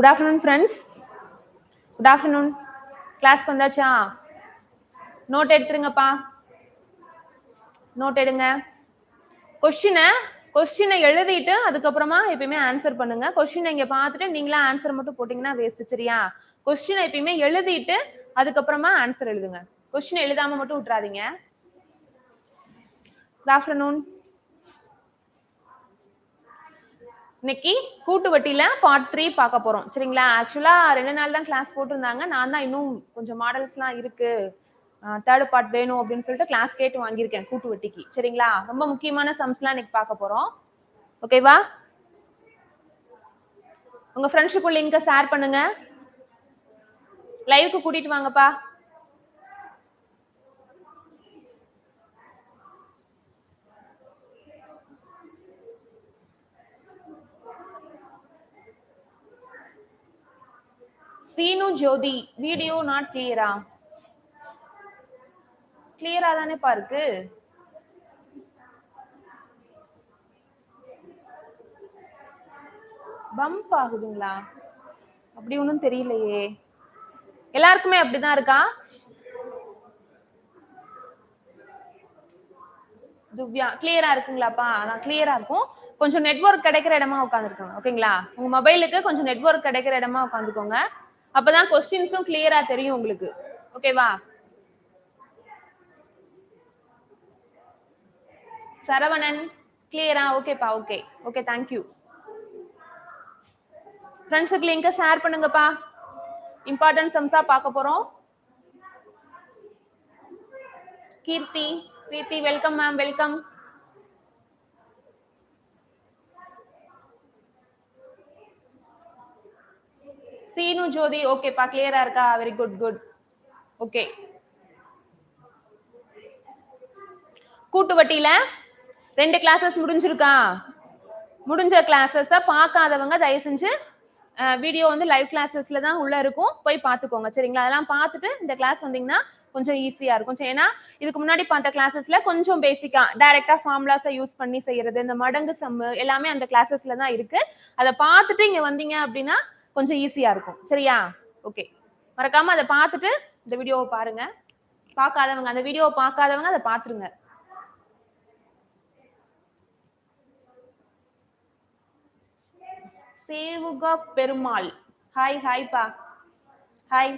Good afternoon friends good afternoon கிளாஸ்க்கு வந்தாச்சா? Note எடுத்துருங்கப்பா. Note எடுங்க. கொஸ்டினை கொஸ்டினை எழுதிட்டு அதுக்கப்புறமா எப்பயுமே ஆன்சர் பண்ணுங்க. கொஸ்டினை இங்க பார்த்துட்டு நீங்களா ஆன்சர் மட்டும் போட்டீங்கன்னா வேஸ்ட் சரியா? கொஸ்டினை எப்பயுமே எழுதிட்டு அதுக்கப்புறமா ஆன்சர் எழுதுங்க. கொஸ்டின் எழுதாம மட்டும் விட்டுறாதீங்க. குட் ஆஃப்டர்நூன் இன்னைக்கு கூட்டு வட்டியில பார்ட் த்ரீ பார்க்க போறோம். சரிங்களா? ஆக்சுவலா ரெண்டு நாள் தான் கிளாஸ் போட்டிருந்தாங்க. நான் தான் இன்னும் கொஞ்சம் மாடல்ஸ்லாம் இருக்கு. தேர்ட் பார்ட் வேணும் அப்படின்னு சொல்லிட்டு கிளாஸ் கேட்டு வாங்கியிருக்கேன் கூட்டு வட்டிக்கு சரிங்களா? ரொம்ப முக்கியமான சம்ஸ்லாம் இன்னைக்கு பார்க்க போறோம். ஓகேவா உங்க ஃப்ரெண்ட்ஷிப் லிங்கை ஷேர் பண்ணுங்க. லைவுக்கு கூட்டிட்டு வாங்கப்பா. சீனு ஜோதி வீடியோ நாட் கிளியரா கிளியரா தானேப்பா இருக்கு. பம்ப் ஆகுதுங்களா? அப்படி ஒன்றும் தெரியலையே. எல்லாருக்குமே அப்படிதான் இருக்கா? துவ்யா கிளியரா இருக்குங்களாப்பா? அதான் கிளியரா இருக்கும். கொஞ்சம் நெட்வொர்க் கிடைக்கிற இடமா உட்காந்துருக்கோங்க ஓகேங்களா உங்க மொபைலுக்கு கொஞ்சம் நெட்வொர்க் கிடைக்கிற இடமா உட்காந்துக்கோங்க அப்பதான் கொஸ்டின்ஸும் கிளியரா தெரியும் உங்களுக்கு. ஓகேவா சரவணன் கிளியரா ஓகேப்பா ஓகே ஓகே தேங்க்யூ ஃப்ரெண்ட்ஸுக்கு லிங்கை ஷேர் பண்ணுங்கப்பா. இம்பார்ட்டன்ட் சம்ஸா பார்க்க போறோம். Keerthi Keerthi welcome ma'am welcome Seenu Jothi ஓகேப்பா கிளியரா இருக்கா? வெரி குட் குட் ஓகே கூட்டு வட்டியில ரெண்டு கிளாஸஸ் முடிஞ்சிருக்கா? முடிஞ்ச கிளாஸஸை பார்க்காதவங்க தயவு செஞ்சு வீடியோ வந்து லைவ் கிளாஸஸ்ல தான் உள்ள இருக்கும். போய் பார்த்துக்கோங்க சரிங்களா? அதெல்லாம் பார்த்துட்டு இந்த கிளாஸ் வந்தீங்கன்னா கொஞ்சம் ஈஸியா இருக்கும். சரி, ஏன்னா இதுக்கு முன்னாடி பார்த்த கிளாஸஸ்ல கொஞ்சம் பேசிக்கா டைரக்டா ஃபார்முலாஸை யூஸ் பண்ணி செய்யறது இந்த மடங்கு சம்மு எல்லாமே அந்த கிளாஸஸ்ல தான் இருக்கு. அதை பார்த்துட்டு இங்க வந்தீங்க அப்படின்னா கொஞ்சம் ஈஸியாக இருக்கும். சரியா? ஓகே மறக்காம அதை பார்த்துட்டு இந்த வீடியோவை பாருங்க. பார்க்காதவங்க அந்த வீடியோவை பார்க்காதவங்க அதை பார்த்துருங்க. சேவுகா பெருமாள். ஹாய் ஹாய்ப்பா ஹாய்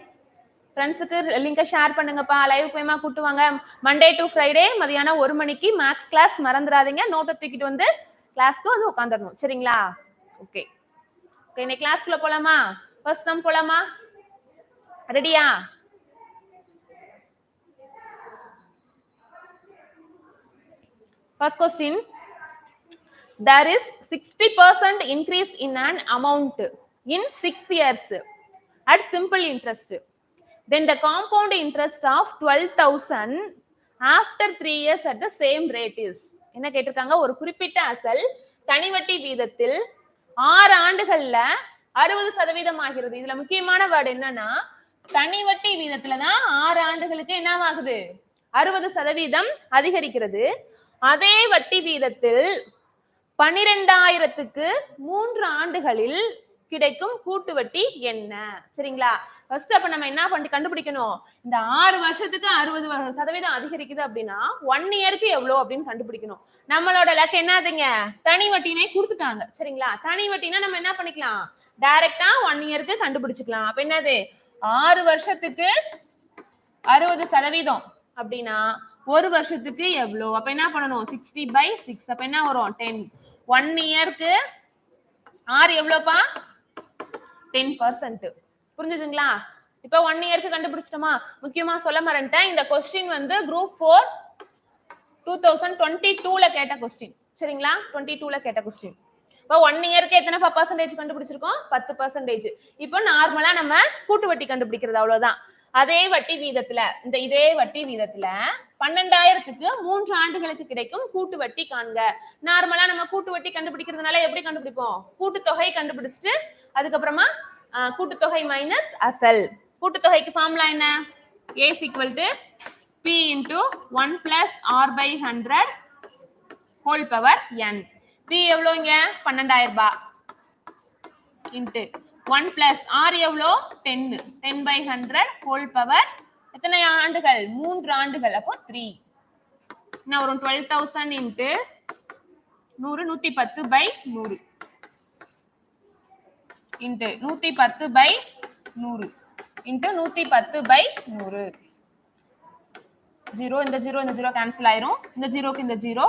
ஃப்ரெண்ட்ஸுக்கு லிங்கை ஷேர் பண்ணுங்கப்பா. லைவ் போயமா கூட்டுவாங்க மண்டே டு ஃப்ரைடே மதியானம் ஒரு மணிக்கு மேக்ஸ் கிளாஸ் மறந்துடாதீங்க நோட்டை தூக்கிட்டு வந்து கிளாஸ்க்கு வந்து உட்காந்துடணும் சரிங்களா? ஓகே ஓகே இன்னைக்கு கிளாஸ்க்குள்ள போலாமா ஃபர்ஸ்ட் சம் போலாமா ரெடியா first question there is 60% increase in an amount in 6 years at simple interest then the compound interest of 12000 after 3 years at the same rate is என்ன கேட்டிருக்காங்க ஒரு குறிப்பிட்ட அசல் தனிவட்டி வீதத்தில் ஆறு ஆண்டுகள்ல அறுபது சதவீதம் ஆகிறது. இதுல முக்கியமான வேர்டு என்னன்னா தனி வட்டி தான் ஆறு ஆண்டுகளுக்கு என்னவாகுது? அறுபது சதவீதம் அதிகரிக்கிறது. அதே வட்டி வீதத்தில் பனிரெண்டாயிரத்துக்கு மூன்று ஆண்டுகளில் கிடைக்கும் கூட்டு வட்டி என்ன? சரிங்களா? ஃபர்ஸ்ட் அப்ப நம்ம என்ன பண்ணி கண்டுபிடிக்கணும்? இந்த ஆறு வருஷத்துக்கு அறுபது சதவீதம் அதிகரிக்குது அப்படின்னா ஒன் இயருக்கு எவ்வளோ அப்படின்னு கண்டுபிடிக்கணும். நம்மளோட லக்கு என்னதுங்க? தனி வட்டினே கொடுத்துட்டாங்க. சரிங்களா? தனி வட்டினா நம்ம என்ன பண்ணிக்கலாம்? டைரக்டா ஒன் இயருக்கு கண்டுபிடிச்சுக்கலாம். அப்ப என்னது? ஆறு வருஷத்துக்கு அறுபது சதவீதம் அப்படின்னா ஒரு வருஷத்துக்கு எவ்வளோ? அப்ப என்ன பண்ணணும்? சிக்ஸ்டி பை சிக்ஸ் அப்ப என்ன வரும்? டென் ஒன் இயர்க்கு ஆறு எவ்வளோப்பா? டென் பர்சன்ட் புரிஞ்சுதுங்களா? இப்போ ஒன் இயர்க்கு கண்டுபிடிச்சிட்டோமா? முக்கியமா சொல்ல மறந்துட்டேன். இந்த கொஸ்டின் வந்து group four two thousand twenty டூல கேட்ட கொஸ்டின் சரிங்களா? டுவெண்ட்டி டூல கேட்ட கொஸ்டின் இப்போ ஒன் இயருக்கு எத்தனை பர்சன்டேஜ் கண்டுபிடிச்சிருக்கோம்? பத்து பர்சன்டேஜ் இப்போ நார்மலா நம்ம கூட்டு வட்டி கண்டுபிடிக்கிறது அவ்வளவுதான். அதே வட்டி வீதத்துல இந்த இதே வட்டி வீதத்துல பன்னெண்டாயிரத்துக்கு மூன்று ஆண்டுகளுக்கு கிடைக்கும் கூட்டு வட்டி காண்க. நார்மலா நம்ம கூட்டு வட்டி கண்டுபிடிக்கிறதுனால எப்படி கண்டுபிடிப்போம்? கூட்டுத்தொகை கண்டுபிடிச்சிட்டு அதுக்கப்புறமா கூட்டுத்தொகை மைனஸ் அசல். கூட்டுத்தொகைக்கு ஃபார்முலா என்ன? A equal to P into one plus R by hundred whole power N P எவ்வளோங்க? பன்னெண்டாயிரம் ரூபாய். இன்ட்டு ஒன் பிளஸ் ஆர் எவ்வளோ? டென்னு ten by hundred whole power எத்தனை ஆண்டுகள்? மூன்று ஆண்டுகள். அப்போ த்ரீ என்ன வரும்? டுவெல் தௌசண்ட் இன்ட்டு நூறு நூத்தி பத்து பை நூறு. இன்ட்டு நூத்தி பத்து பை நூறு. இன்ட்டு நூத்தி பத்து பை நூறு. ஜீரோ இந்த ஜீரோ இந்த ஜீரோ கேன்சல் ஆயிரும். இந்த ஜீரோக்கு இந்த ஜீரோ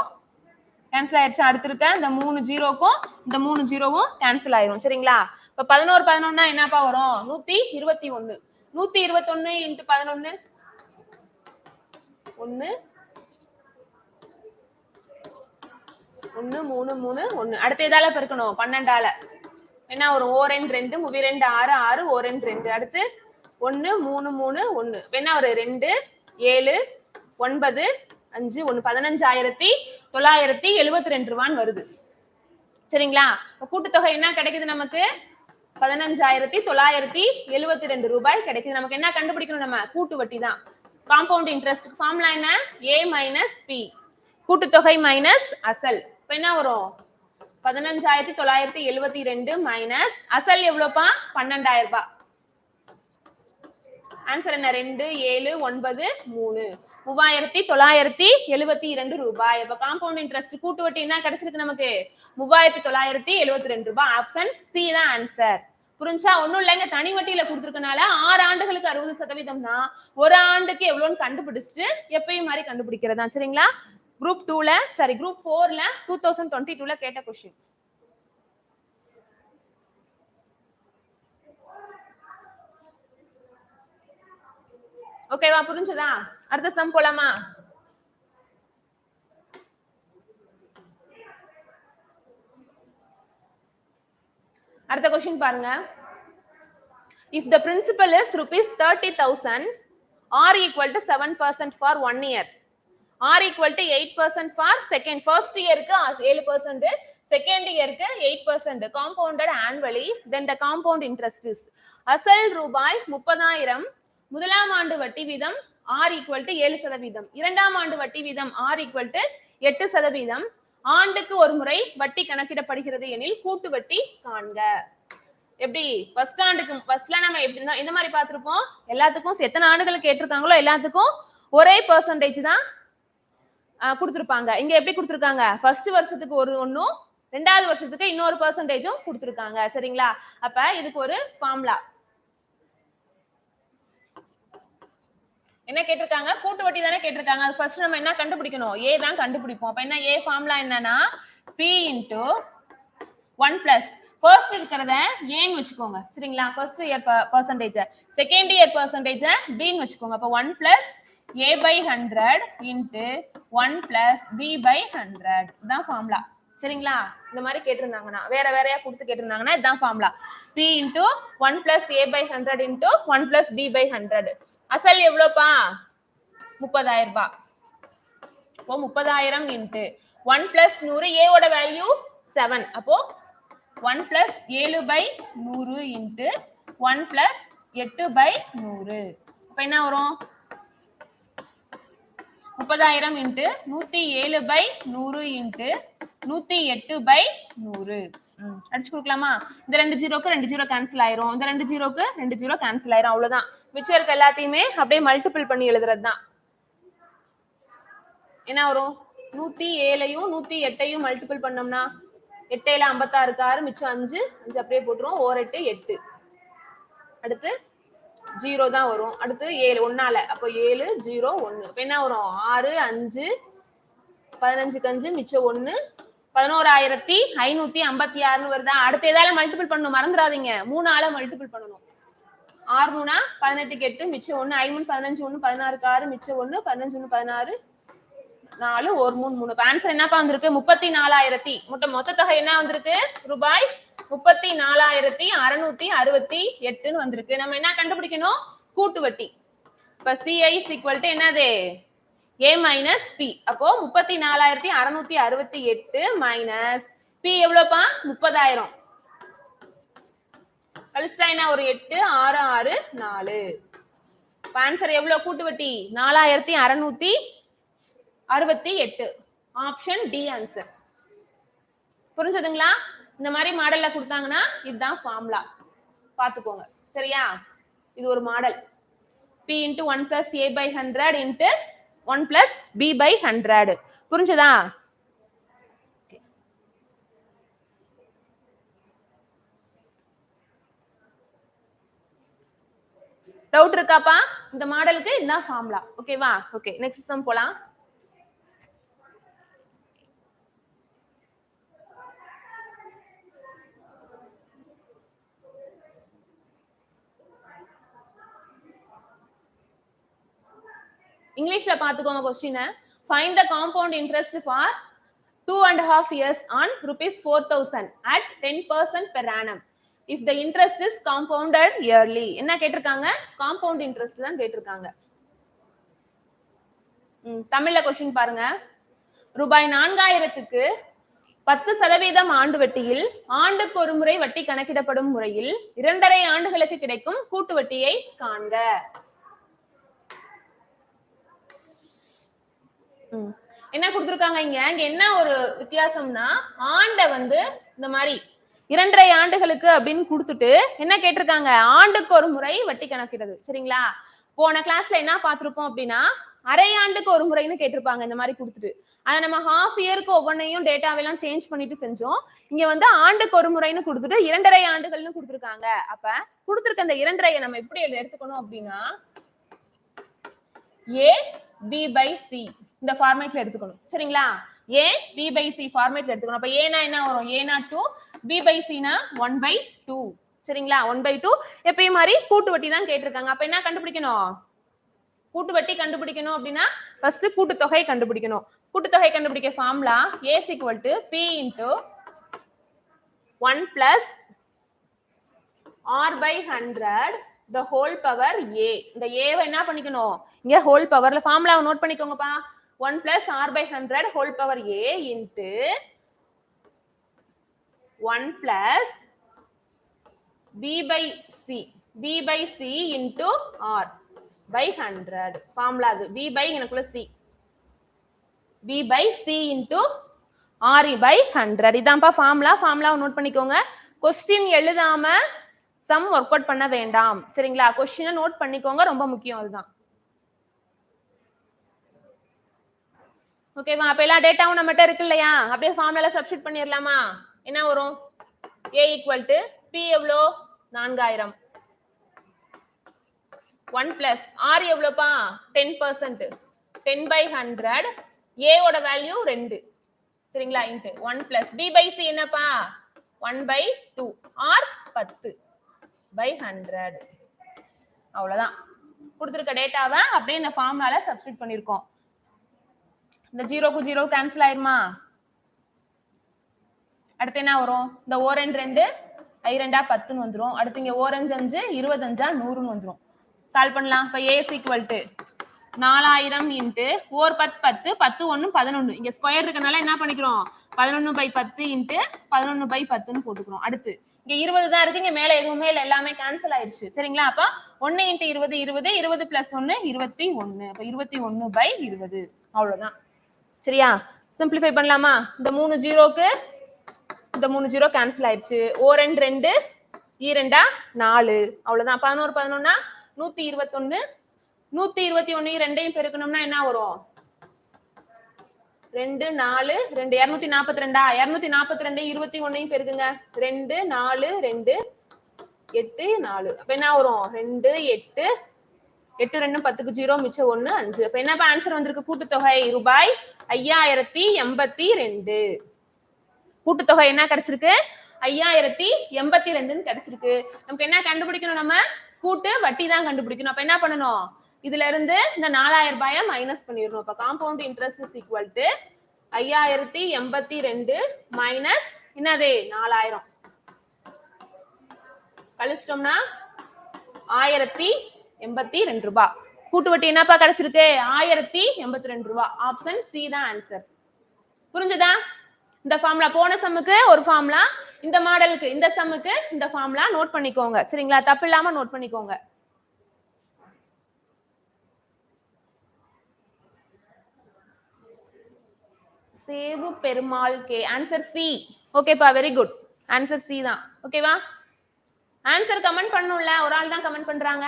கேன்சல் ஆயிடுச்சு அடுத்திருக்க இந்த மூணு ஜீரோக்கும் இந்த மூணு ஜீரோவும் கேன்சல் ஆயிரும். சரிங்களா? இப்ப பதினோரு பதினொன்னா என்னப்பா வரும்? நூத்தி இருபத்தி ஒண்ணு நூத்தி இருபத்தொன்னு இன்ட்டு பதினொன்னு? ஒண்ணு ஒண்ணு மூணு மூணு ஒண்ணு அடுத்த இதால பெருக்கணும்? பன்னெண்டால. என்ன ஒரு ஓ ரெண்டு ரெண்டு. முவி ரெண்டு ஆறு ஆறு ஓ ரெண்டு ரெண்டு. அடுத்து ஒண்ணு மூணு மூணு ஒண்ணு என்ன ஒரு ரெண்டு ஏழு ஒன்பது அஞ்சு ஒண்ணு பதினஞ்சாயிரத்தி தொள்ளாயிரத்தி எழுபத்தி ரெண்டு ரூபான்னு வருது. சரிங்களா? கூட்டுத்தொகை என்ன கிடைக்குது நமக்கு? பதினஞ்சாயிரத்தி தொள்ளாயிரத்தி எழுபத்தி ரெண்டு ரூபாய் கிடைக்குது. நமக்கு என்ன கண்டுபிடிக்கணும் நம்ம? கூட்டு வட்டி தான். காம்பவுண்ட் இன்ட்ரெஸ்ட் ஃபார்முலா என்ன? ஏ மைனஸ் பி கூட்டுத்தொகை மைனஸ் அசல். இப்ப என்ன வரும்? பதினஞ்சாயிரத்தி தொள்ளாயிரத்தி எழுபத்தி ரெண்டு மைனஸ் அசல் எவ்வளோப்பா? பன்னெண்டாயிரம் ரூபாய். ஆன்சர் என்ன? ரெண்டு ஏழு ஒன்பது மூணு. மூவாயிரத்தி தொள்ளாயிரத்தி எழுபத்தி இரண்டு ரூபாய். அப்ப காம்பவுண்ட் இன்ட்ரெஸ்ட் கூட்டு வட்டி என்ன கிடைச்சிருக்கு நமக்கு? மூவாயிரத்தி தொள்ளாயிரத்தி எழுபத்தி ரெண்டு ரூபாய். ஆப்ஷன் சி தான் ஆன்சர் புரிஞ்சா? ஒண்ணும் இல்லைங்க. தனி வட்டியில கொடுத்துருக்கனால ஆறு ஆண்டுகளுக்கு அறுபது சதவீதம்னா ஒரு ஆண்டுக்கு எவ்வளவுன்னு கண்டுபிடிச்சிட்டு எப்பயும் மாதிரி கண்டுபிடிக்கிறதா சரிங்களா? குரூப் டூல சாரி குரூப் ஃபோர்ல டூ தௌசண்ட் டுவெண்ட்டி டூல கேட்ட கொஸ்டின் ஓகேவா புரிஞ்சுதா? அடுத்த சம் போலாமா? அடுத்த கொஸ்டின் பாருங்க. If the principal is rupees thirty thousand R equal to seven percent for one year R equal to eight percent for second first இயருக்கு ஏழு பர்சன்ட் செகண்ட் இயருக்கு eight percent compounded annually then the compound interest is அசல் ரூபாய் முப்பதாயிரம் முதலாம் ஆண்டு வட்டி வீதம் ஆர் ஈக்குவல் டு ஏழு சதவீதம். இரண்டாம் ஆண்டு வட்டி வீதம் ஆர் ஈக்குவல் டு எட்டு சதவீதம். ஆண்டுக்கு ஒரு முறை வட்டி கணக்கிடப்படுகிறது எனில் கூட்டு வட்டி காண்க. எப்படி? ஃபர்ஸ்ட் ஆண்டுக்கு ஃபர்ஸ்ட்ல நம்ம எப்படி என்ன மாதிரி பார்த்துருப்போம். எல்லாத்துக்கும் எத்தனை ஆண்டுகள் கேட்டிருக்காங்களோ எல்லாத்துக்கும் ஒரே பர்சன்டேஜ் தான் கொடுத்துருப்பாங்க. இங்க எப்படி கொடுத்துருக்காங்க? ஃபர்ஸ்ட் வருஷத்துக்கு ஒரு ஒன்றும் ரெண்டாவது வருஷத்துக்கு இன்னொரு பர்சன்டேஜும் கொடுத்துருக்காங்க. சரிங்களா? அப்ப இதுக்கு ஒரு ஃபார்முலா என்ன கேட்டிருக்காங்க? கூட்டு வட்டி தானே கேட்டிருக்காங்க. அது ஃபர்ஸ்ட் நம்ம என்ன கண்டுபிடிக்கணும்? ஏ தான் கண்டுபிடிப்போம். அப்ப என்ன ஏ ஃபார்முலா என்னன்னா P into one plus first இருக்கிறத ஏன்னு வச்சுக்கோங்க. சரிங்களா? First year percentage second year percentage பின்னு வச்சுக்கோங்க. அப்போ one plus A by hundred into one plus B by hundred தான் ஃபார்முலா சரிங்களா? இந்த மாதிரி கேட்டிருந்தாங்கன்னா வேற வேறையா கொடுத்து கேட்டிருந்தாங்கன்னா இதுதான் formula P into one plus A by hundred into one plus B by hundred அசல் எவ்வளோப்பா? முப்பதாயிரம் ரூபாய். அப்போ முப்பதாயிரம் இன்ட்டு ஒன் பிளஸ் நூறு ஏவோட வேல்யூ செவன் அப்போ ஒன் பிளஸ் ஏழு பை நூறு இன்ட்டு ஒன் பிளஸ் எட்டு பை நூறு. அப்போ என்ன வரும்? முப்பதாயிரம் இன்ட்டு நூற்றி ஏழு பை நூறு இன்ட்டு நூத்தி எட்டு பை நூறு. ம், அடிச்சு கொடுக்கலாமா? இந்த ரெண்டு ஜீரோக்கு ரெண்டு ஜீரோ கேன்சல் ஆயிரும். இந்த ரெண்டு ஜீரோக்கு ரெண்டு ஜீரோ கேன்சல் ஆயிரும். அவ்வளவுதான். மிச்சம் இருக்க எல்லாத்தையுமே அப்படியே மல்டிபிள் பண்ணி எழுதுறது தான் என்ன வரும்? நூத்தி ஏழையும் நூத்தி எட்டையும் மல்டிபிள் பண்ணோம்னா எட்டையில ஐம்பத்தாறுக்கு ஆறு மிச்சம் அஞ்சு அஞ்சு அப்படியே போட்டுருவோம். ஓர் எட்டு எட்டு. அடுத்து ஜீரோ தான் வரும். அடுத்து ஏழு ஒன்னால. அப்போ ஏழு ஜீரோ ஒன்னு. அப்ப என்ன வரும்? ஆறு அஞ்சு பதினஞ்சுக்கு அஞ்சு மிச்சம் ஒன்னு பதினோராயிரத்தி ஐநூத்தி ஐம்பத்தி ஆறுன்னு வருதா? அடுத்த ஏதால மல்டிபிள் பண்ணணும் மறந்துடாதீங்க. மூணு ஆள மல்டிபிள் பண்ணணும். ஆறு மூணா பதினெட்டுக்கு எட்டு மிச்சம் ஒன்னு ஐமூணு பதினஞ்சு ஒன்னு பதினாறுக்கு ஆறு மிச்சம் ஒன்னு பதினஞ்சு ஒன்று பதினாறு நாலு ஒரு மூணு மூணு. ஆன்சர் என்னப்பா வந்திருக்கு? முப்பத்தி நாலாயிரத்தி மொத்த மொத்த தொகை என்ன வந்திருக்கு? ரூபாய் முப்பத்தி நாலாயிரத்தி அறுநூத்தி அறுபத்தி எட்டுன்னு வந்திருக்கு. நம்ம என்ன கண்டுபிடிக்கணும்? கூட்டு வட்டி இப்ப சிஐ ஈக்குவல் டு என்னது? ஏ மைனஸ் பி அப்போ முப்பத்தி நாலாயிரத்தி அறுநூத்தி அறுபத்தி எட்டு மைனஸ் பி எவ்வளோப்பா? முப்பதாயிரம். கழிச்சிட்டா ஒரு எட்டு ஆறு ஆறு நாலு. ஆன்சர் எவ்வளவு கூட்டு வட்டி நாலாயிரத்தி அறுநூத்தி அறுபத்தி எட்டு. ஆப்ஷன் டி ஆன்சர் புரிஞ்சதுங்களா? இந்த மாதிரி மாடல்ல கொடுத்தாங்கன்னா இதுதான் ஃபார்முலா பார்த்துக்கோங்க. சரியா? இது ஒரு model P into one plus A by hundred into one plus B by hundred புரிஞ்சதா? டவுட் இருக்காப்பா? இந்த மாடலுக்கு இதுதான் ஃபார்முலா ஓகேவா ஓகே நெக்ஸ்ட் சம் போலாம். இங்கிலீஷ்ல பாத்துக்கோங்க question find the compound interest for two and half years on rupees four thousand at ten percent per annum if the interest is compounded yearly என்ன கேட்டிருக்காங்க? காம்பவுண்ட் இன்ட்ரெஸ்ட் தான் கேட்டிருக்காங்க. தமிழ்ல question பாருங்க. ரூபாய் நான்காயிரத்துக்கு பத்து சதவீதம் ஆண்டு வட்டியில் ஆண்டுக்கு ஒரு முறை வட்டி கணக்கிடப்படும் முறையில் இரண்டரை ஆண்டுகளுக்கு கிடைக்கும் கூட்டு வட்டியை காண்க. என்ன கொடுத்துருக்காங்க இங்க? இங்க என்ன ஒரு வித்தியாசம்னா ஆண்டை வந்து இந்த மாதிரி இரண்டரை ஆண்டுகளுக்கு அப்படின்னு கொடுத்துட்டு என்ன கேட்டிருக்காங்க? ஆண்டுக்கு ஒரு முறை வட்டி கணக்கிடுது. சரிங்களா? போன கிளாஸ்ல என்ன பார்த்திருப்போம் அப்படின்னா அரை ஆண்டுக்கு ஒரு முறைன்னு கேட்டிருப்பாங்க இந்த மாதிரி கொடுத்துட்டு. அதை நம்ம ஹாஃப் இயருக்கு ஒவ்வொன்றையும் டேட்டாவெல்லாம் சேஞ்ச் பண்ணிட்டு செஞ்சோம். இங்க வந்து ஆண்டுக்கு ஒரு முறைன்னு கொடுத்துட்டு இரண்டரை ஆண்டுகள்னு கொடுத்துருக்காங்க. அப்ப கொடுத்துருக்க அந்த இரண்டரையை நம்ம எப்படி எடுத்துக்கணும் அப்படின்னா ஏ பி பை சி இந்த ஃபார்மேட்ல எடுத்துக்கணும். சரிங்களா? ஏ பி பை சி ஃபார்மேட்ல எடுத்துக்கணும். அப்ப ஏனா என்ன வரும்? ஏனா டூ பி பை சினா ஒன் பை டூ சரிங்களா? ஒன் பை டூ எப்பயும் மாதிரி கூட்டு வட்டி தான் கேட்டிருக்காங்க. அப்ப என்ன கண்டுபிடிக்கணும்? கூட்டு வட்டி கண்டுபிடிக்கணும் அப்படின்னா ஃபர்ஸ்ட் கூட்டுத்தொகை கண்டுபிடிக்கணும். கூட்டுத்தொகை கண்டுபிடிக்க formula A equal to P into one plus R by hundred the whole power A இந்த ஏவை என்ன பண்ணிக்கணும்? இங்க ஹோல் பவர்ல ஃபார்முலாவை note பண்ணிக்கோங்கப்பா. One plus R by hundred whole power A into one plus P by C P by C into R by hundred formula அது. B by எனக்குள்ள C P by C into R by hundred இதான்ப்பா formula ஃபார்முலாவை note பண்ணிக்கோங்க. Question எழுதாம some work out பண்ண வேண்டாம். சரிங்களா? கொஸ்டினை note பண்ணிக்கோங்க. ரொம்ப முக்கியம் அதுதான். ஓகேவா அப்ப எல்லா டேட்டாவும் நம்மகிட்ட இருக்கு இல்லையா? அப்படியே ஃபார்முலா சப்ஸ்டிட் பண்ணிடலாமா என்ன வரும்? ஏ ஈக்குவல் டு பி எவ்வளோ? நான்காயிரம். One plus R எவ்வளோப்பா? Ten percent ten by hundred ஏவோட வேல்யூ ரெண்டு. சரிங்களா into one plus P by C என்னப்பா? ஒன் பை டூ ஆர் பத்து. பை ஹண்ட்ரட் அவ்வளோதான் கொடுத்துருக்க டேட்டாவை அப்படியே இந்த ஃபார்ம்னால சப்ஸ்டிட் பண்ணியிருக்கோம் இந்த ஜீரோக்கு ஜீரோ கேன்சல் ஆயிருமா? அடுத்து என்ன வரும்? இந்த ஓரஞ்சு ரெண்டு ஐ ரெண்டா பத்துன்னு வந்துடும் அடுத்து இங்கே ஓரஞ்சு அஞ்சு இருபத்தஞ்சா நூறுன்னு வந்துடும் சால்வ் பண்ணலாம். இப்போ ஏஸ் ஈக்குவல் டு நாலாயிரம் இன்ட்டு ஓர் பத்து பத்து பத்து ஒன்று பதினொன்று இங்கே ஸ்கொயர் இருக்கனால என்ன பண்ணிக்கிறோம்? பதினொன்று பை பத்து இன்ட்டு பதினொன்று பை பத்துன்னு போட்டுக்கிறோம். அடுத்து இங்கே இருபது தான் இருக்கு. இங்கே மேலே எதுவுமே இல்லை. எல்லாமே கேன்சல் ஆயிடுச்சு சரிங்களா? அப்போ ஒன்று இன்ட்டு இருபது இருபது இருபது பிளஸ் ஒன்று இருபத்தி ஒன்று இப்போ இருபத்தி ஒன்று பை இருபது. அவ்வளோதான் சரியா? சிம்பிளிஃபை பண்ணலாமா? இந்த மூணு ஜீரோக்கு இந்த மூணு ஜீரோ கேன்சல் ஆயிடுச்சு ஓ ரெண்டு ரெண்டு e ஈரெண்டா நாலு. அவ்வளவுதான். பதினோரு பதினொன்னா? நூத்தி இருபத்தொன்னு. நூத்தி இருபத்தி ஒன்னு e ரெண்டையும் பெருக்கணும்னா என்ன வரும்? ரெண்டு நாலு ரெண்டு. இருநூத்தி நாற்பத்தி ரெண்டா இருநூத்தி நாற்பத்தி ரெண்டு இருபத்தி ஒன்னையும் பெருக்குங்க. ரெண்டு நாலு ரெண்டு எட்டு நாலு. அப்ப என்ன வரும்? ரெண்டு எட்டு எட்டு ரெண்டும் பத்துக்கு ஜீரோ மிச்சம் ஒன்று அஞ்சு. அப்ப என்னப்பா ஆன்சர் வந்திருக்கு? கூட்டுத்தொகை ரூபாய் ஐயாயிரத்தி எண்பத்தி ரெண்டு. கூட்டுத்தொகை என்ன கிடைச்சிருக்கு? ஐயாயிரத்தி எண்பத்தி ரெண்டுன்னு கிடைச்சிருக்கு. நமக்கு என்ன கண்டுபிடிக்கணும் நம்ம? கூட்டு வட்டி தான் கண்டுபிடிக்கணும். அப்ப என்ன பண்ணணும்? இதுல இருந்து இந்த நாலாயிரம் ரூபாய மைனஸ் பண்ணிடணும். அப்ப compound interest is equal to ஐயாயிரத்தி எண்பத்தி ரெண்டு மைனஸ் என்னது? நாலாயிரம். கழிச்சிட்டோம்னா ஆயிரத்தி எண்பத்தி ரெண்டு ரூபாய் கூட்டு வட்டி என்னப்பா கிடைச்சிருக்கு? ஆயிரத்தி எண்பத்தி ரெண்டு ரூபாய் ஆப்ஷன் சி தான் ஆன்சர் புரிஞ்சுதா? இந்த ஃபார்முலா போன சம்முக்கு ஒரு ஃபார்முலா இந்த மாடலுக்கு இந்த சம்முக்கு இந்த ஃபார்முலா நோட் பண்ணிக்கோங்க. சரிங்களா? தப்பு இல்லாம நோட் பண்ணிக்கோங்க. Sevu Perumal K answer C ஓகேப்பா வெரி குட் ஆன்சர் சி தான். ஓகேவா ஆன்சர் கமெண்ட் பண்ணும்ல. ஒரு ஆள் தான் கமெண்ட் பண்றாங்க.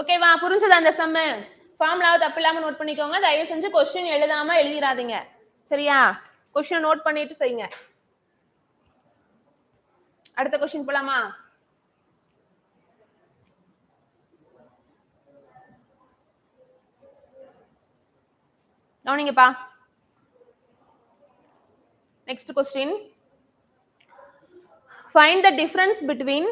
ஓகேவா புரிஞ்சது அந்த சம்மு ஃபார்முலாவை தப்பு இல்லாமல் நோட் பண்ணிக்கோங்க. தயவு செஞ்சு கொஸ்டின் எழுதாம எழுதிடாதீங்க சரியா? கொஸ்டின் நோட் பண்ணிட்டு செய்யுங்க. அடுத்த கொஸ்டின் போலாமா? கவனிங்கப்பா. Next question find the difference between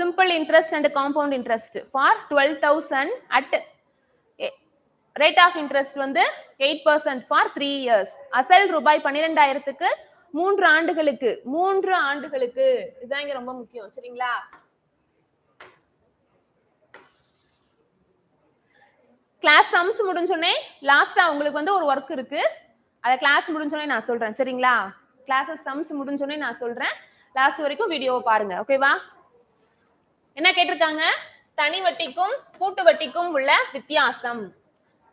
simple interest and compound interest. For 12000 at at rate of interest வந்து eight percent for three years அசல் ரூபாய் பன்னிரெண்டாயிரத்துக்கு மூன்று ஆண்டுகளுக்கு மூன்று ஆண்டுகளுக்கு. இதுதான் இங்க ரொம்ப முக்கியம் சரிங்களா? கிளாஸ் சம்ஸ் முடிஞ்சோடனே லாஸ்டா உங்களுக்கு வந்து ஒரு ஒர்க் இருக்கு. அதை கிளாஸ் முடிஞ்சோடனே நான் சொல்றேன் சரிங்களா? கிளாஸஸ் சம்ஸ் முடிஞ்சோடனே நான் சொல்றேன். லாஸ்ட் வரைக்கும் வீடியோவை பாருங்க ஓகேவா என்ன கேட்டிருக்காங்க? தனி வட்டிக்கும் கூட்டு வட்டிக்கும் உள்ள வித்தியாசம்.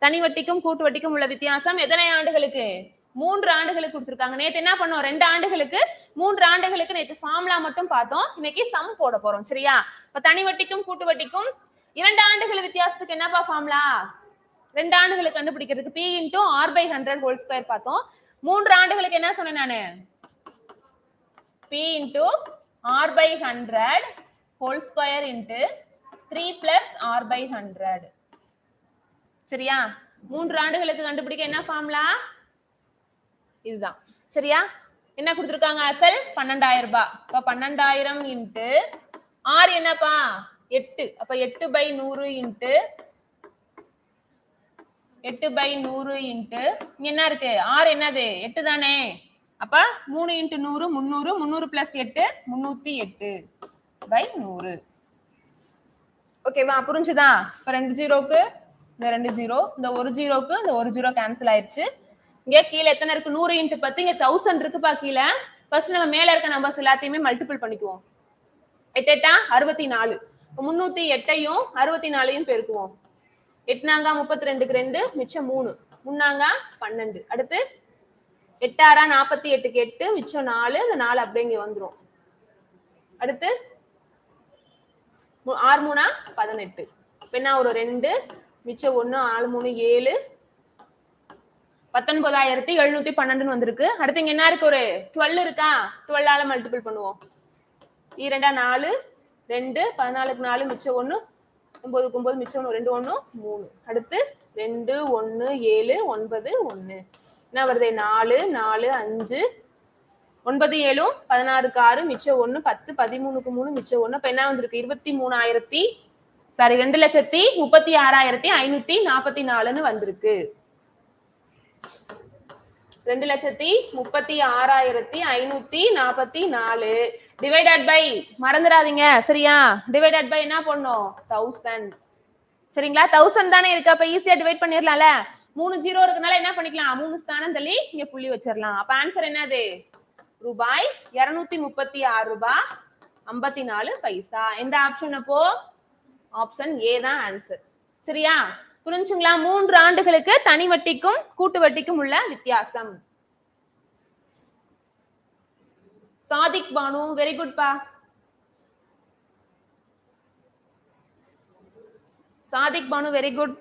தனி வட்டிக்கும் கூட்டு வட்டிக்கும் உள்ள வித்தியாசம் எத்தனை ஆண்டுகளுக்கு? மூன்று ஆண்டுகளுக்கு கொடுத்துருக்காங்க. நேற்று என்ன பண்ணோம்? ரெண்டு ஆண்டுகளுக்கு. மூன்று ஆண்டுகளுக்கு நேற்று ஃபார்முலா மட்டும் பார்த்தோம். இன்னைக்கு சம் போட போறோம். சரியா? இப்ப தனி வட்டிக்கும் கூட்டு வட்டிக்கும் இரண்டு ஆண்டுகள் வித்தியாசத்துக்கு என்னப்பா ஃபார்முலா ரெண்டு ஆண்டுகளுக்கு கண்டுபிடிக்கிறதுக்கு P into R by hundred whole square பார்த்தோம். மூன்று ஆண்டுகளுக்கு என்ன சொன்னேன் நான்? P into R by hundred whole square into three plus R by hundred சரியா? மூன்று ஆண்டுகளுக்கு கண்டுபிடிக்க என்ன ஃபார்முலா இதுதான். சரியா? என்ன கொடுத்துருக்காங்க அசல்? பன்னெண்டாயிரம் ரூபாய். அப்ப பன்னெண்டாயிரம் இன்ட்டு ஆர் என்னப்பா? எட்டு. அப்ப எட்டு பை நூறு இன்ட்டு எட்டு பை நூறு இன்ட்டு இங்க என்ன இருக்கு? ஆர் என்னது? எட்டு தானே? அப்ப மூணு இன்ட்டு நூறு முந்நூறு முந்நூறு பிளஸ் எட்டு முன்னூத்தி எட்டு. பை நூறு. ஓகேவா புரிஞ்சுதா? இப்போ ரெண்டு ஜீரோக்கு இந்த ரெண்டு ஜீரோ இந்த ஒரு ஜீரோக்கு இந்த ஒரு ஜீரோ கேன்சல் ஆயிருச்சு. இங்கே கீழே எத்தனை இருக்கு? நூறு இன்ட்டு பத்து இங்கே தௌசண்ட் இருக்குப்பா கீழே. ஃபர்ஸ்ட் நம்ம மேல இருக்க நம்பர்ஸ் எல்லாத்தையுமே மல்டிபிள் பண்ணிக்குவோம். எட்டு எட்டா அறுபத்தி நாலு முந்நூற்றி முன்னூத்தி எட்டையும் அறுபத்தி நாலையும் பெருக்குவோம். எட்டுனாங்க முப்பத்தி ரெண்டுக்கு ரெண்டு மிச்சம் மூணு. முன்னாங்க பன்னெண்டு. அடுத்து எட்டாரா நாற்பத்தி எட்டுக்கு எட்டு மிச்சம் நாலு இந்த நாலு அப்படியே இங்க வந்துரும். அடுத்து ஆறு மூணா? பதினெட்டு. இப்ப என்ன ஒரு ரெண்டு மிச்சம் ஒன்று ஆறு மூணு ஏழு. பத்தொன்பதாயிரத்தி எழுநூத்தி பன்னெண்டுன்னு வந்திருக்கு. அடுத்து இங்க என்ன இருக்கு ஒரு? டுவெல் இருக்கா? டுவெல்லால மல்டிபிள் பண்ணுவோம். இரண்டா நாலு ரெண்டு பதினாலுக்கு நாலு மிச்சம் ஒன்று ஒன்பதுக்கு ஒன்பது மிச்சம் ஒன்று ரெண்டு ஒன்று மூணு. அடுத்து ரெண்டு ஒன்று ஏழு ஒன்பது ஒன்று என்ன வருது? நாலு நாலு அஞ்சு ஒன்பது ஏழும் பதினாறுக்கு ஆறு மிச்சம் ஒன்னு பத்து பதிமூணுக்கு மூணு மிச்சம் ஒன்னு இப்போ என்ன வந்திருக்கு? இருபத்தி மூணாயிரத்தி சாரி ரெண்டு லட்சத்தி முப்பத்தி ஆறாயிரத்தி ஐநூத்தி நாற்பத்தி நாலுன்னு வந்திருக்கு. ரெண்டு லட்சத்தி முப்பத்தி ஆறாயிரத்தி ஐநூத்தி நாற்பத்தி நாலு. டிவைடட் பை மறந்துடாதீங்க சரியா? டிவைடட் பை என்ன பண்ணும் தௌசண்ட் சரிங்களா? தௌசண்ட் தானே இருக்கு. அப்ப ஈஸியா டிவைட் பண்ணிடலாம்ல. மூணு ஜீரோ இருக்கனால என்ன பண்ணிக்கலாம்? மூணு ஸ்தானம் தள்ளி இங்க புள்ளி வச்சிடலாம். அப்ப ஆன்சர் என்னது? ரூபாய் இருநூத்தி முப்பத்தி ஆறு ரூபாய் ஐம்பத்தி நாலு பைசா. எந்த ஆப்ஷன் அப்போ? ஆப்ஷன் ஏ தான் ஆன்சர் சரியா? புரிஞ்சுங்களா? மூன்று ஆண்டுகளுக்கு தனி வட்டிக்கும் கூட்டு வட்டிக்கும் உள்ள வித்தியாசம். சாதிக் பானு வெரி குட் பா. சாதிக் பானு வெரி குட்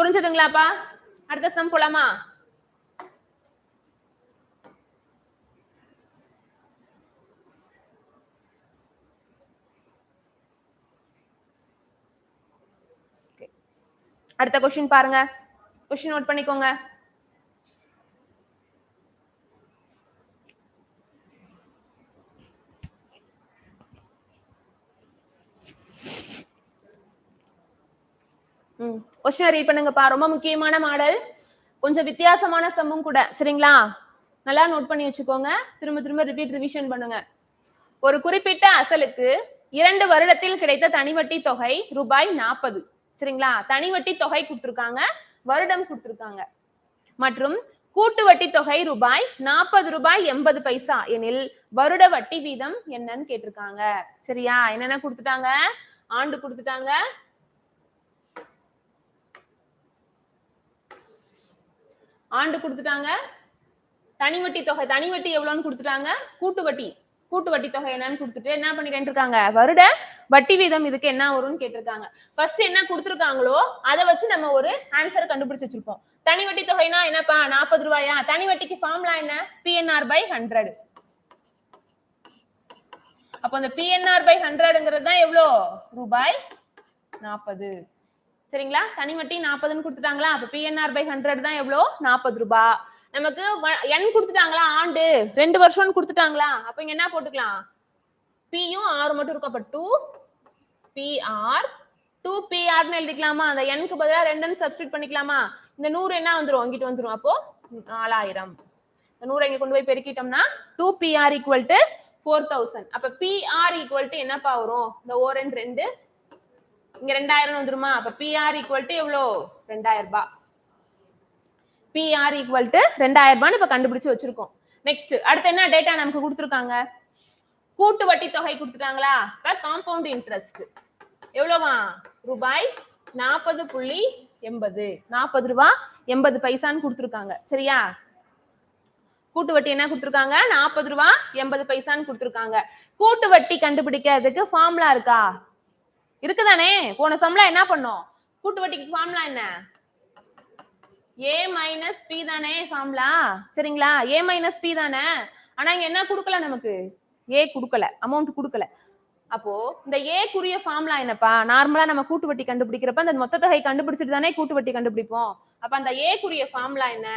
புரிஞ்சதுங்களாப்பா? அடுத்த சம் போலாமா? அடுத்த கொஸ்டின் பாருங்க. கொஸ்டின் நோட் பண்ணிக்கோங்க. கொஸ்டினை ரீட் பண்ணுங்கப்பா ரொம்ப முக்கியமான மாடல். கொஞ்சம் வித்தியாசமான சம்மும் கூட சரிங்களா? நல்லா நோட் பண்ணி வச்சுக்கோங்க. திரும்ப திரும்ப ரிப்பீட் ரிவிஷன் பண்ணுங்க. ஒரு குறிப்பிட்ட அசலுக்கு இரண்டு வருடத்தில் கிடைத்த தனிவட்டி தொகை ரூபாய் நாற்பது சரிங்களா? தனிவட்டி தொகை கொடுத்துருக்காங்க வருடம் கொடுத்துருக்காங்க. மற்றும் கூட்டு வட்டி தொகை ரூபாய் நாற்பது ரூபாய் எண்பது பைசா எனில் வருட வட்டி வீதம் என்னன்னு கேட்டிருக்காங்க. சரியா? என்னென்ன கொடுத்துட்டாங்க? ஆண்டு கொடுத்துட்டாங்க. ஆண்டு கொடுத்துட்டாங்க. தனி வட்டி தொகை தனி வட்டி எவ்வளோன்னு கொடுத்துட்டாங்க. கூட்டு வட்டி கூட்டு வட்டி தொகை என்னன்னு கொடுத்துட்டு என்ன பண்ணி இருக்காங்க? வருட வட்டி வீதம் இதுக்கு என்ன வரும்னு கேட்டிருக்காங்க. ஃபர்ஸ்ட் என்ன கொடுத்துருக்காங்களோ அதை வச்சு நம்ம ஒரு ஆன்சர் கண்டுபிடிச்சு வச்சிருப்போம். தனி வட்டி தொகைனா என்னப்பா? நாற்பது ரூபாயா? தனி வட்டிக்கு ஃபார்ம்லா என்ன? பிஎன்ஆர் பை ஹண்ட்ரட் அப்போ அந்த பிஎன்ஆர் பை ஹண்ட்ரட்ங்கிறது தான் எவ்வளோ? ரூபாய் நாற்பது. சரிங்களா? தனி வட்டி நாற்பதுன்னு கொடுத்துட்டாங்களா? அப்ப பிஎன்ஆர் பை ஹண்ட்ரட் தான் எவ்வளோ? நாற்பது ரூபாய் நமக்கு எண் கொடுத்துட்டாங்களா? ஆண்டு. ரெண்டு வருஷம்னு கொடுத்துட்டாங்களா? அப்ப இங்க என்ன போட்டுக்கலாம்? பியும் ஆறு மட்டும் இருக்கும். அப்போ டூ பிஆர் டூ பிஆர்னு எழுதிக்கலாமா? அந்த எண்ணுக்கு பதிலாக ரெண்டுன்னு சப்ஸ்டியூட் பண்ணிக்கலாமா? இந்த நூறு என்ன வந்துடும் இங்கிட்டு வந்துடும் அப்போ நாலாயிரம். இந்த நூறை இங்க கொண்டு போய் பெருக்கிட்டோம்னா two PR equal to four thousand அப்ப பிஆர் ஈக்குவல் டு என்னப்பா வரும்? இந்த ஓ ரெண்டு ரெண்டு இங்க ரெண்டாயிரம் வந்துருமா? அப்ப பிஆர் ஈக்குவல் டு எவ்வளோ? ரெண்டாயிரம் ரூபாய். பிஆர் ஈக்குவல் டு ரெண்டாயிரம் ரூபான்னு இப்ப கண்டுபிடிச்சு வச்சிருக்கோம். நெக்ஸ்ட் அடுத்து என்ன டேட்டா நமக்கு கொடுத்துருக்காங்க? கூட்டு வட்டி தொகை கொடுத்துட்டாங்களா? இப்ப காம்பவுண்ட் இன்ட்ரெஸ்ட் எவ்வளோவா? ரூபாய் நாற்பது புள்ளி எண்பது. நாற்பது ரூபா எண்பது பைசான்னு கொடுத்துருக்காங்க. சரியா? கூட்டு வட்டி என்ன கொடுத்துருக்காங்க? நாற்பது ரூபா எண்பது பைசான்னு கொடுத்துருக்காங்க. கூட்டு வட்டி கண்டுபிடிக்கிறதுக்கு ஃபார்முலா இருக்கா? இருக்குதானே? போன சம்பளம் என்ன பண்ணோம்? கூட்டு வட்டிக்கு ஃபார்முலா என்ன? ஏ மைனஸ் பி தானே ஃபார்முலா சரிங்களா? ஏ மைனஸ் பி தானே? ஆனா இங்க என்ன கொடுக்கல நமக்கு? ஏ கொடுக்கல. அமௌண்ட் கொடுக்கல. அப்போ இந்த ஏ குறிய ஃபார்ம்லா என்னப்பா? நார்மலா நம்ம கூட்டு வட்டி கண்டுபிடிக்கிறப்ப அந்த மொத்த தொகை கண்டுபிடிச்சிட்டு தானே கூட்டு வட்டி கண்டுபிடிப்போம். அப்ப அந்த ஏ குறிய ஃபார்ம்லா என்ன?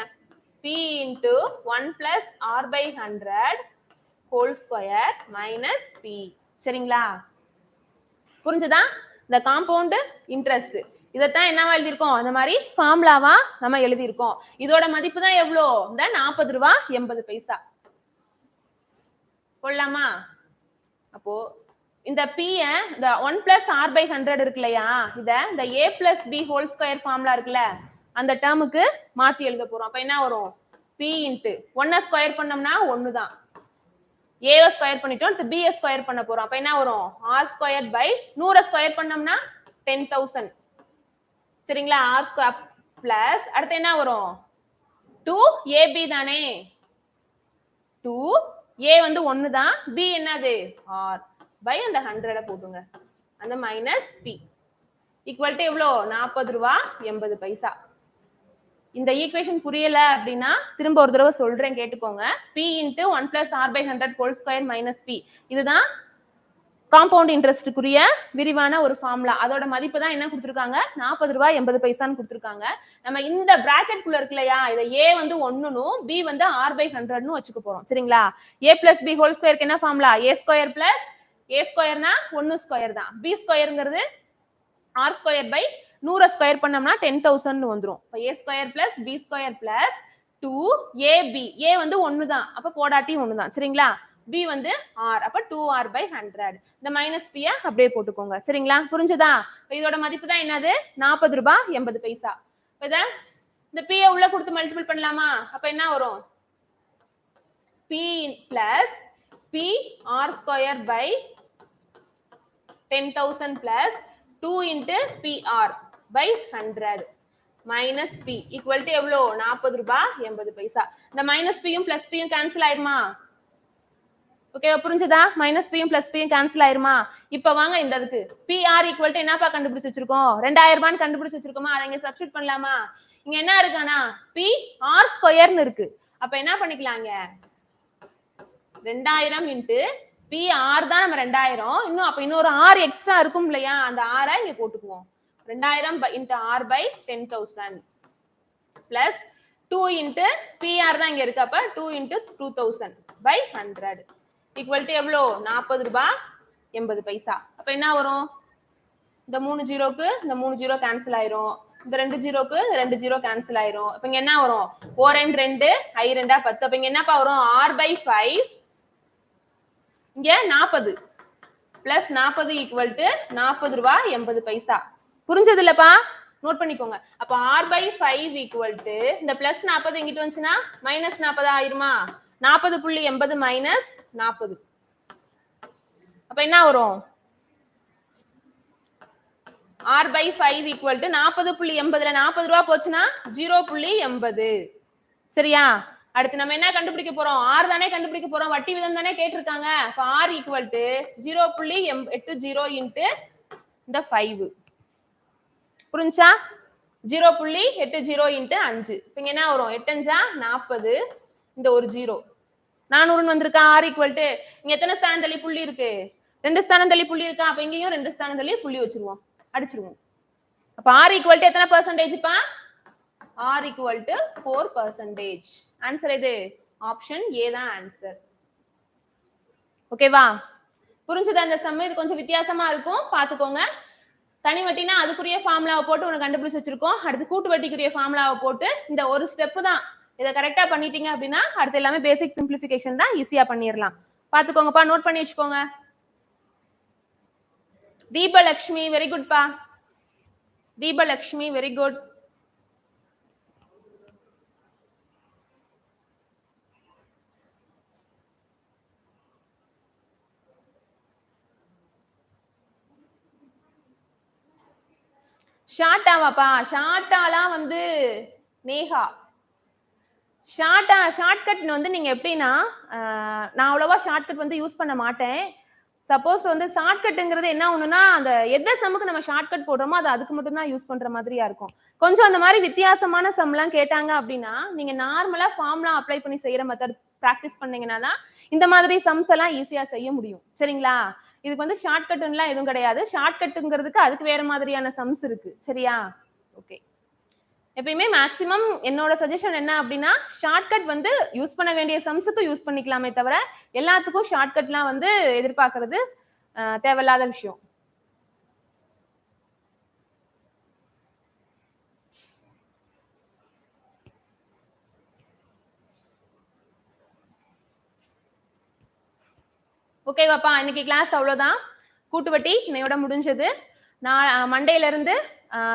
P into one plus R by hundred whole square minus P சரிங்களா? புரிஞ்சுதா? இந்த காம்பவுண்ட் இன்ட்ரெஸ்ட் இதைத்தான் என்னவா எழுதியிருக்கோம்? அந்த மாதிரி ஃபார்முலாவா நம்ம எழுதியிருக்கோம். இதோட மதிப்பு தான் எவ்வளோ? இந்த நாற்பது ரூபா எண்பது பைசா. கொள்ளலாமா? அப்போ இந்த பி இந்த one plus R by hundred இருக்கு இல்லையா? இத இந்த A plus B whole square formula இருக்குல்ல? அந்த டேர்முக்கு மாத்தி எழுத போறோம். அப்ப என்ன வரும்? பி இன்ட்டு ஒன்னை ஸ்கொயர் பண்ணோம்னா ஒன்று தான் ஏவை ஸ்கொயர் பண்ணிட்டோம் அடுத்து பிஏ ஸ்கொயர் பண்ண போறோம். அப்ப என்ன வரும்? ஆர் ஸ்கொயர் பை நூறை ஸ்கொயர் பண்ணோம்னா டென் தௌசண்ட் சரிங்களா? ஆர் ஸ்கொயர் பிளஸ் அடுத்து என்ன வரும்? டூ ஏபி தானே. டூ ஏ வந்து ஒன்னு தான் பி என்னது? ஆர் பை அந்த ஹண்ட்ரட போட்டுங்க. அந்த மைனஸ் பி ஈக்குவல் டு எவ்வளோ? நாற்பது ரூபா எண்பது பைசா. இந்த ஈக்குவேஷன் புரியல அப்படின்னா திரும்ப ஒரு தடவை சொல்றேன் கேட்டுக்கோங்க. P into one plus R by hundred whole square minus P இதுதான் காம்பவுண்ட் இன்ட்ரெஸ்ட்டுக்குரிய விரிவான ஒரு ஃபார்முலா அதோட மதிப்பு தான் என்ன கொடுத்துருக்காங்க? நாற்பது ரூபாய் எண்பது பைசான்னு கொடுத்துருக்காங்க. நம்ம இந்த பிராக்கெட் குள்ள இருக்கு இல்லையா? இதை ஏ வந்து ஒன்னுனும் பி வந்து ஆர் பை ஹண்ட்ரட்னு வச்சுக்க போறோம். சரிங்களா? ஏ பிளஸ் பி ஹோல் ஸ்கொயருக்கு என்ன formula A square plus A ஸ்கொயர்னா ஒன்னு ஸ்கொயர் தான். பி ஸ்கொயருங்கிறது ஆர் ஸ்கொயர் பை நூறை ஸ்கொயர் பண்ணோம்னா டென் தௌசண்ட் வந்துடும் இப்போ A square plus P square plus two A P A வந்து ஒன்று தான் அப்போ போடாட்டி ஒன்று தான் சரிங்களா? பி வந்து ஆர் அப்போ டூ ஆர் பை ஹண்ட்ரட் இந்த மைனஸ் பியை அப்படியே போட்டுக்கோங்க. சரிங்களா? புரிஞ்சுதா? இப்போ இதோட மதிப்பு தான் என்னது? நாற்பது ரூபாய் எண்பது பைசா. இப்போ இதை இந்த பியை உள்ள கொடுத்து மல்டிபிள் பண்ணலாமா? அப்போ என்ன வரும்? P plus P R square by ten thousand plus two into PR by hundred minus P equal to எவ்வளோ? நாற்பது ரூபாய் எண்பது பைசா. இந்த மைனஸ் பியும் பிளஸ் பியும் கேன்சல் ஆயிருமா? ஓகே புரிஞ்சதா? மைனஸ் பியும் பிளஸ் பியும் கேன்சல் ஆயிருமா? இப்ப வாங்க இந்த இதுக்கு. பிஆர் ஈக்குவல் டு என்னப்பா கண்டுபிடிச்சு வச்சிருக்கோம்? ரெண்டாயிரம் ரூபான்னு கண்டுபிடிச்சு வச்சிருக்கோமா? அதை இங்க சப்ஸ்டியூட் பண்ணலாமா? இங்க என்ன இருக்கானா பி ஆர் ஸ்கொயர்னு இருக்கு. அப்ப என்ன பண்ணிக்கலாங்க ரெண்டாயிரம் இன்ட்டு பி ஆர் தான் நம்ம ரெண்டாயிரம். இன்னும் அப்ப இன்னொரு ஆர் எக்ஸ்ட்ரா இருக்கும் இல்லையா? அந்த ஆரை இங்க போட்டுக்குவோம். ரெண்டாயிரம் into R by ten thousand plus two into PR தான் இங்க இருக்கு. அப்ப two into two thousand by hundred equal to எவ்வளோ? நாற்பது ரூபாய் எண்பது பைசா. அப்ப என்ன வரும்? இந்த மூணு ஜீரோக்கு இந்த மூணு ஜீரோ கேன்சல் ஆயிரும். இந்த ரெண்டு ஜீரோக்கு ரெண்டு ஜீரோ கேன்சல் ஆயிரும். இப்போ இங்க என்ன வரும்? ஓ ரெண்டு ரெண்டு ஐ ரெண்டா பத்து. அப்ப இங்க என்னப்பா வரும்? ஆர் பை ஃபைவ் இங்க நாற்பது. பிளஸ் நாற்பது ஈக்குவல் டு நாற்பது ரூபா எண்பது பைசா. புரிஞ்சது இல்லப்பா நோட் பண்ணிக்கோங்க. அப்ப R by five equal to இந்த பிளஸ் நாற்பது இங்கிட்டு வந்துச்சுன்னா? மைனஸ் நாற்பது ஆயிருமா? நாற்பது புள்ளி எண்பது மைனஸ் நாற்பது அப்ப என்ன வரும்? R by five equal to நாற்பது புள்ளி எண்பதுல நாற்பது ரூபா போச்சுன்னா ஜீரோ புள்ளி எண்பது. சரியா? அடுத்து நம்ம என்ன கண்டுபிடிக்க போறோம்? ஆர் தானே கண்டுபிடிக்க போறோம். வட்டி விதம் தானே கேட்டிருக்காங்க. ஆர் ஈக்குவல் டு ஜீரோ புள்ளி எம் எட்டு ஜீரோ இன்ட்டு இந்த ஃபைவ் புரிஞ்சா? ஜீரோ புள்ளி எட்டு ஜீரோ இன்ட்டு அஞ்சு. இப்போ இங்கே என்ன வரும்? எட்டஞ்சா நாற்பது இந்த ஒரு ஜீரோ. நானூறுன்னு வந்திருக்கா? ஆர் ஈக்குவல் டு இங்கே எத்தனை ஸ்தானம் தள்ளி புள்ளி இருக்கு? ரெண்டு ஸ்தானம் தள்ளி புள்ளி இருக்கா? அப்போ இங்கேயும் ரெண்டு ஸ்தானம் தள்ளி புள்ளி வச்சிருவோம். அடிச்சிருவோம். அப்போ ஆர் ஈக்குவல் டு எத்தனை பர்சன்டேஜ்ப்பா R equal to four percentage answer எது? ஆப்ஷன் ஏ தான் ஆன்சர் ஓகேவா புரிஞ்சது அந்த சம்மு இது கொஞ்சம் வித்தியாசமா இருக்கும். பாத்துக்கோங்க. தனி வட்டினா அதுக்குரிய ஃபார்முலாவை போட்டு உனக்கு கண்டுபிடிச்சு வச்சிருக்கோம். அடுத்து கூட்டு வட்டிக்குரிய ஃபார்முலாவை போட்டு இந்த ஒரு ஸ்டெப் தான். இதை கரெக்டா பண்ணிட்டீங்க அப்படின்னா அடுத்து எல்லாமே பேசிக் சிம்பிளிஃபிகேஷன் தான் ஈஸியா பண்ணிடலாம். பாத்துக்கோங்கப்பா நோட் பண்ணி வச்சுக்கோங்க. தீபலக்ஷ்மி வெரி குட்பா தீபலக்ஷ்மி வெரி குட் ஷார்ட்டாவாப்பா ஷார்ட்டாலாம் வந்து நேஹா. ஷார்ட்டா ஷார்ட்கட் வந்து நீங்க எப்படின்னா நான் அவ்வளோவா ஷார்ட்கட் வந்து யூஸ் பண்ண மாட்டேன். சப்போஸ் வந்து ஷார்ட்கட்டுங்கிறது என்ன ஒண்ணுன்னா அந்த எந்த சம்முக்கு நம்ம ஷார்ட்கட் போடுறோமோ அது அதுக்கு மட்டும் தான் யூஸ் பண்ற மாதிரியா இருக்கும். கொஞ்சம் அந்த மாதிரி வித்தியாசமான சம்லாம் கேட்டாங்க அப்படின்னா நீங்க நார்மலா ஃபார்ம்லாம் அப்ளை பண்ணி செய்யற மெத்தட் ப்ராக்டிஸ் பண்ணீங்கன்னா தான் இந்த மாதிரி சம்ஸ் எல்லாம் ஈஸியா செய்ய முடியும். சரிங்களா? இதுக்கு வந்து ஷார்ட்கட்லாம் எதுவும் கிடையாது. ஷார்ட்கட்டுங்கிறதுக்கு அதுக்கு வேற மாதிரியான சம்ஸ் இருக்கு. சரியா? ஓகே எப்பயுமே மேக்ஸிமம் என்னோட சஜஷன் என்ன அப்படின்னா ஷார்ட்கட் வந்து யூஸ் பண்ண வேண்டிய சம்ஸுக்கு யூஸ் பண்ணிக்கலாமே தவிர எல்லாத்துக்கும் ஷார்ட்கட்லாம் வந்து எதிர்பார்க்கறது தேவையில்லாத விஷயம். ஓகேவாப்பா இன்னைக்கு கிளாஸ் அவ்வளோதான் கூட்டுவட்டி இன்னையோட முடிஞ்சது. நான் மண்டேல இருந்து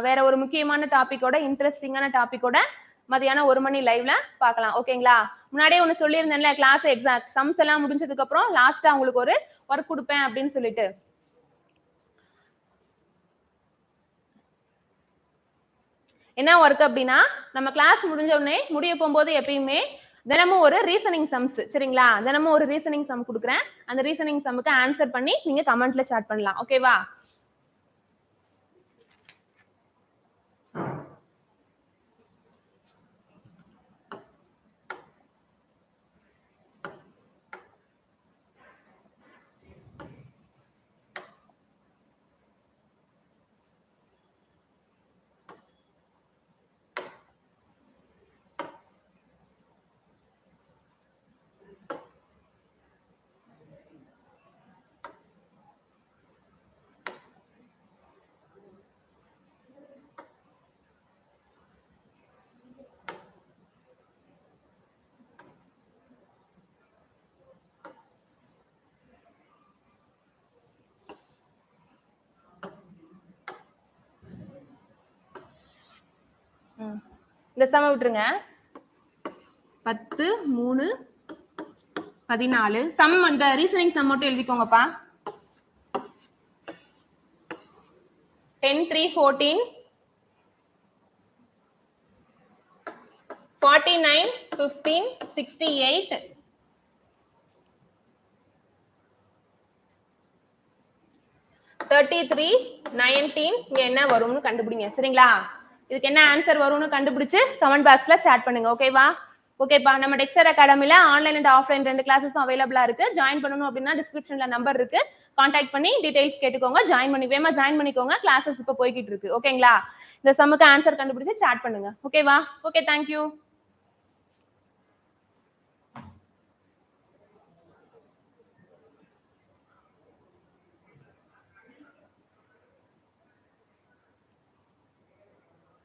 வேற ஒரு முக்கியமான டாப்பிக்கோட இன்ட்ரெஸ்டிங்கான டாப்பிக்கோட மதியானம் ஒரு மணி லைவ்ல பார்க்கலாம். ஓகேங்களா முன்னாடியே ஒன்று சொல்லியிருந்தேன்ல கிளாஸ் எக்ஸாம் சம்ஸ் எல்லாம் முடிஞ்சதுக்கு அப்புறம் லாஸ்டா உங்களுக்கு ஒரு ஒர்க் கொடுப்பேன் அப்படின்னு சொல்லிட்டு. என்ன ஒர்க் அப்படின்னா நம்ம கிளாஸ் முடிஞ்ச உடனே முடிய போகும்போது எப்பயுமே தினமும் ஒரு ரீசனிங் சம்ஸ் சரிங்களா? தினமும் ஒரு ரீசனிங் சம் கொடுக்குறேன். அந்த ரீசனிங் சம்முக்கு ஆன்சர் பண்ணி நீங்க கமெண்ட்ல சேட் பண்ணலாம். ஓகேவா இந்த சம விட்டுருங்க. பத்து மூணு பதினாலு. சம் அந்த ரீசனிங் சம் மட்டும் எழுதிக்கோங்கப்பா. Ten three fourteen forty nine fifteen sixty eight thirty three nineteen இங்கே என்ன வரும்னு கண்டுபிடிங்க. சரிங்களா? இதுக்கு என்ன ஆன்சர் வரும்னு கண்டுபிடிச்சு கமெண்ட் பாக்ஸ்ல சேட் பண்ணுங்க ஓகேவா ஓகேப்பா நம்ம டெக்ஸ்டர் அகாடமில ஆன்லைன் அண்ட் ஆஃப்லைன் ரெண்டு கிளாஸஸும் அவைலபிளா இருக்கு. ஜாயின் பண்ணணும் அப்படின்னா டிஸ்கிரிப்ஷன்ல நம்பர் இருக்கு. கான்டாக்ட் பண்ணி டீடைல்ஸ் கேட்டுக்கோங்க. ஜாயின் பண்ணி வேமா ஜாயின் பண்ணிக்கோங்க. கிளாஸஸ் இப்போ போய்கிட்டு இருக்கு ஓகேங்களா இந்த சம்முக்கு ஆன்சர் கண்டுபிடிச்சு சேட் பண்ணுங்க ஓகேவா ஓகே தேங்க்யூ